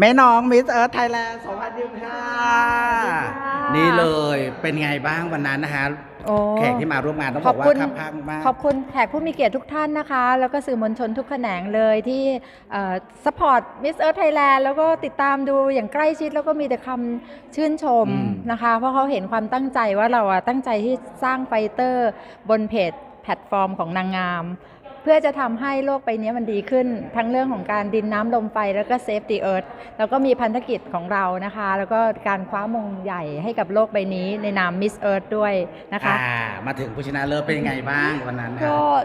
แม่น้องมิสเอิร์ธไทยแลนด์2025ค่ะ นี่เลยเป็นไงบ้างวันนั้นนะฮะโอ้แขกที่มาร่วมงานต้องขบออบกว่าคุณคับข้างมาก ขอบคุณแขกผู้มีเกียรติทุกท่านนะคะ แล้วก็สื่อมวลชนทุกแขนงเลยที่สปอร์ตมิสเอิร์ธไทยแลนด์แล้วก็ติดตามดูอย่างใกล้ชิดแล้วก็มีแต่คำชื่นชมอืมนะคะ เพราะเขาเห็นความตั้งใจว่าเราอะตั้งใจที่สร้างไฟเตอร์บนเพจ แพลตฟอร์มของนางงาม เพื่อจะทำให้โลกใบนี้มันดีขึ้น ทั้งเรื่องของการดินน้ำลมไฟแล้วก็เซฟตี้เอิร์ธแล้วก็มีพันธกิจของเรานะคะ แล้วก็การคว้ามงใหญ่ให้กับโลกใบนี้ในนามมิสเอิร์ธด้วยนะคะอ่ามาถึงผู้ชนะเลิศเป็นยังไงบ้างวันนั้นก็ฮะ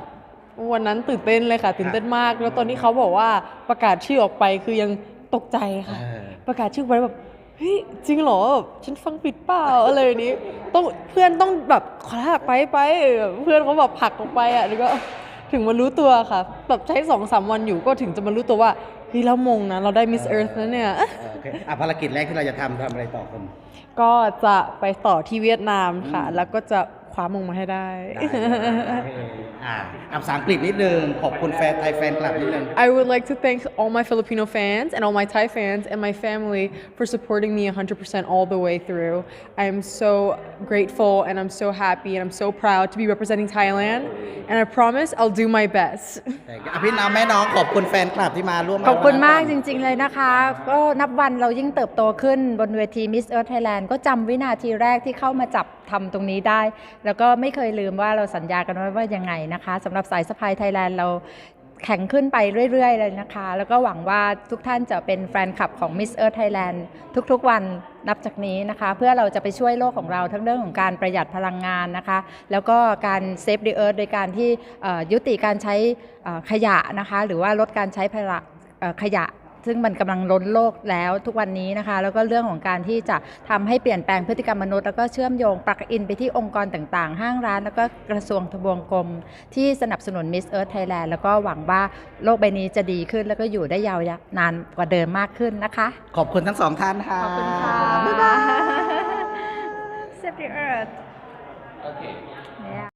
วันนั้นตื่นเต้นเลยค่ะ ตื่นเต้นมาก แล้วตอนที่เขาบอกว่าประกาศชื่อออกไปคือยังตกใจค่ะเออประกาศชื่อไปแบบ เฮ้ยจริงเหรอแบบฉันฟังผิดเปล่าอะไรอย่างนี้ต้องเพื่อนต้องแบบขอลาไปไปแบบเพื่อนเขาแบบผลักออกไปอะแล้วก็ถึงมารู้ตัวค่ะแบบใช้สองสามวันอยู่ก็ถึงจะมารู้ตัวว่าเฮ้ยเรามงนะเราได้มิสเอิร์ธนะเนี่ยเออโอเคอะภารกิจแรกที่เราจะทำทำอะไรต่อคนก็จะไปต่อที่เวียดนามค่ะอืมแล้วก็จะค ว้ามงมาให้ได้ได้เลยอ่าเอาภาษาอังกฤษนิดนึงขอบคุณแฟนไทยแฟนคลับนิดนึง I would like to thank all my Filipino fans and all my Thai fans and my family for supporting me 100% all the way through. I am so grateful and I'm so happy and I'm so proud to be representing Thailand. And I promise I'll do my best. อะพี่น้องแม่น้องขอบคุณแฟนคลับที่มาร่วมขอบคุณมากวันจนั้นริงๆเลยนะคะ ก็นับวันเรายิ่งเติบโตขึ้นบนเวที Miss Earth Thailand ก็จำวินาทีแรกที่เข้ามาจับทำตรงนี้ได้แล้วก็ไม่เคยลืมว่าเราสัญญากันไว้ว่ายังไงนะคะสำหรับสายสะพายไทยแลนด์เราแข่งขึ้นไปเรื่อย ๆ เลยนะคะ แล้วก็หวังว่าทุกท่านจะเป็นแฟนคลับของ Miss Earth Thailand ทุกๆ วันนับจากนี้นะคะ เพื่อเราจะไปช่วยโลกของเราทั้งเรื่องของการประหยัดพลังงานนะคะ แล้วก็การเซฟ the earth โดยการที่ยุติการใช้ขยะนะคะ หรือว่าลดการใช้พลังขยะ ซึ่งมันกำลังล้นโลกแล้วทุกวันนี้นะคะ แล้วก็เรื่องของการที่จะทำให้เปลี่ยนแปลงพฤติกรรมมนุษย์ แล้วก็เชื่อมโยงปลักอินไปที่องค์กรต่างๆ ห้างร้าน แล้วก็กระทรวงทบวงกรมที่สนับสนุน Miss Earth Thailand แล้วก็หวังว่าโลกใบนี้จะดีขึ้น แล้วก็อยู่ได้ยาวนานกว่าเดิมมากขึ้นนะคะ ขอบคุณทั้งสองท่านค่ะขอบคุณค่ะบ๊ายบาย Save the Earth โอเค yeah